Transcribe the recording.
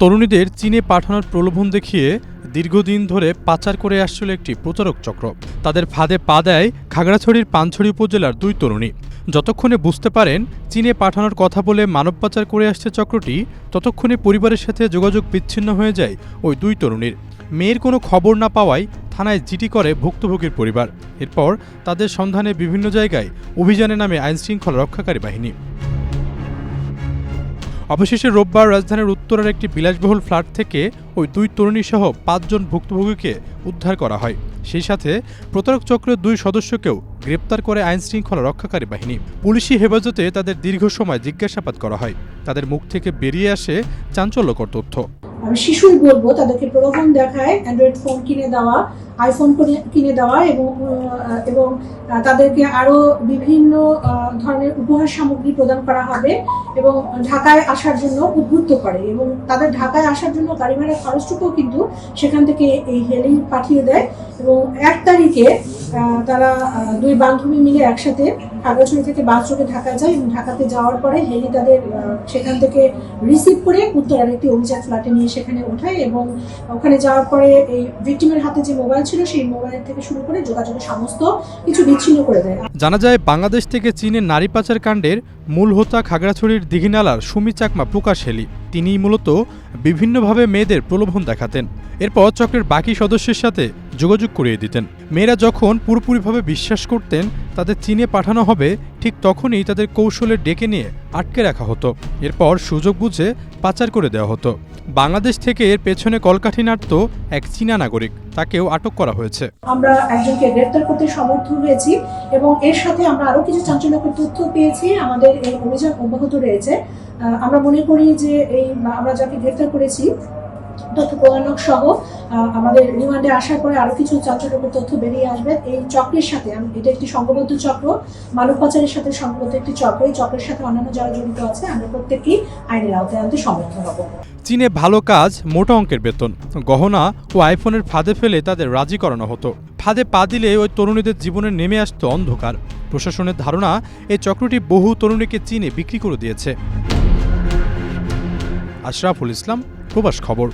তরুণীদের চীনে পাঠানোর প্রলোভন দেখিয়ে দীর্ঘদিন ধরে পাচার করে আসছিল একটি প্রচারক চক্র। তাদের ফাঁদে পা দেয় খাগড়াছড়ির পানছড়ি উপজেলার দুই তরুণী। যতক্ষণে বুঝতে পারেন চীনে পাঠানোর কথা বলে মানব পাচার করে আসছে চক্রটি, ততক্ষণে পরিবারের সাথে যোগাযোগ বিচ্ছিন্ন হয়ে যায় ওই দুই তরুণীর। মেয়ের কোনো খবর না পাওয়ায় থানায় জিটি করে ভুক্তভোগীর পরিবার। এরপর তাদের সন্ধানে বিভিন্ন জায়গায় অভিযানে নামে আইনশৃঙ্খলা রক্ষাকারী বাহিনী। অবশেষে রোববার রাজধানীর উত্তরের একটি বিলাসবহুল ফ্ল্যাট থেকে ওই দুই তরুণী সহ পাঁচজন ভুক্তভোগীকে উদ্ধার করা হয়। সেই সাথে প্রতারক চক্রের দুই সদস্যকেও গ্রেপ্তার করে আইন শৃঙ্খলা রক্ষাকারী বাহিনী। পুলিশি হেফাজতে তাদের দীর্ঘ সময় জিজ্ঞাসাবাদ করা হয়। তাদের মুখ থেকে বেরিয়ে আসে চাঞ্চল্যকর তথ্য। আমি শিশুই বলব, তাদেরকে প্রলোভন দেখায় অ্যান্ড্রয়েড ফোন কিনে দেওয়া আইফোন কিনে দেওয়া এবং এবং তাদেরকে আরও বিভিন্ন ধরনের উপহার সামগ্রী প্রদান করা হবে এবং ঢাকায় আসার জন্য উদ্বুদ্ধ করে এবং তাদের ঢাকায় আসার জন্য গাড়ি ভাড়ার খরচটুকুও কিন্তু সেখান থেকে এই হেলি পাঠিয়ে দেয় এবং এক তারিখে তারা দুই বান্ধবী মিলে একসাথে খাগড়াছড়ি থেকে বাসযোগে ঢাকায় যায় এবং ঢাকাতে যাওয়ার পরে হেলি তাদের সেখান থেকে রিসিভ করে উত্তরার একটি অভিজাত ফ্ল্যাটে নিয়ে সেখানে ওঠায় এবং ওখানে যাওয়ার পরে এই ভিক্টিমের হাতে যে মোবাইল ছিল সেই মোবাইল থেকে শুরু করে যোগাযোগের সমস্ত কিছু বিচ্ছিন্ন করে দেয়। জানা যায়, বাংলাদেশ থেকে চীনের নারী পাচার কাণ্ডের মূল হোতা খাগড়াছড়ির দিঘিনালার সুমি চাকমা প্রকাশ হেলি। তিনি মূলত বিভিন্নভাবে মেয়েদের প্রলোভন দেখাতেন। এরপর চক্রের বাকি সদস্যের সাথে যোগাযোগ করিয়ে দিতেন। মেয়েরা যখন পুরোপুরিভাবে বিশ্বাস করতেন, তাদের চীনে পাঠানো হবে, ঠিক তখনই তাদের কৌশলে ডেকে নিয়ে আটকে রাখা হতো। এরপর সুযোগ বুঝে পাচার করে দেওয়া হতো। বাংলাদেশ থেকে এর পেছনে কলকাঠি নাড়ত এক চীনা নাগরিক। তাকেও আটক করা হয়েছে। আমরা একজনকে গ্রেপ্তার করতে সমর্থ হয়েছি এবং এর সাথে আমরা আরও কিছু চাঞ্চল্যকর তথ্য পেয়েছি। আমাদের এই অভিযান অব্যাহত রয়েছে। আমরা মনে করি যে এই আমরা যাকে গ্রেপ্তার করেছি তথ্য প্রদানক সহ আমাদের রিমান্ডে আসার পরে আরও কিছু চাঞ্চল্যকর তথ্য বেরিয়ে আসবে। এই চক্রের সাথে এটা একটি সংঘবদ্ধ চক্র, মানব পাচারের সাথে সংঘবদ্ধ একটি চক্র। এই চক্রের সাথে অন্যান্য যারা জড়িত আছে, আমরা প্রত্যেকেই আইনের আওতায় আনতে সমর্থ হব। চীনে ভালো কাজ, মোটা অঙ্কের বেতন। গহনা ও আইফোনের ফাঁদে ফেলে তাদের রাজি করানো হতো। ফাঁদে পা দিলে ওই তরুণীদের জীবনে নেমে আসতো অন্ধকার। প্রশাসনের ধারণা, এই চক্রটি বহু তরুণীকে চীনে বিক্রি করে দিয়েছে। আশরাফুল ইসলাম প্রবাস খবর।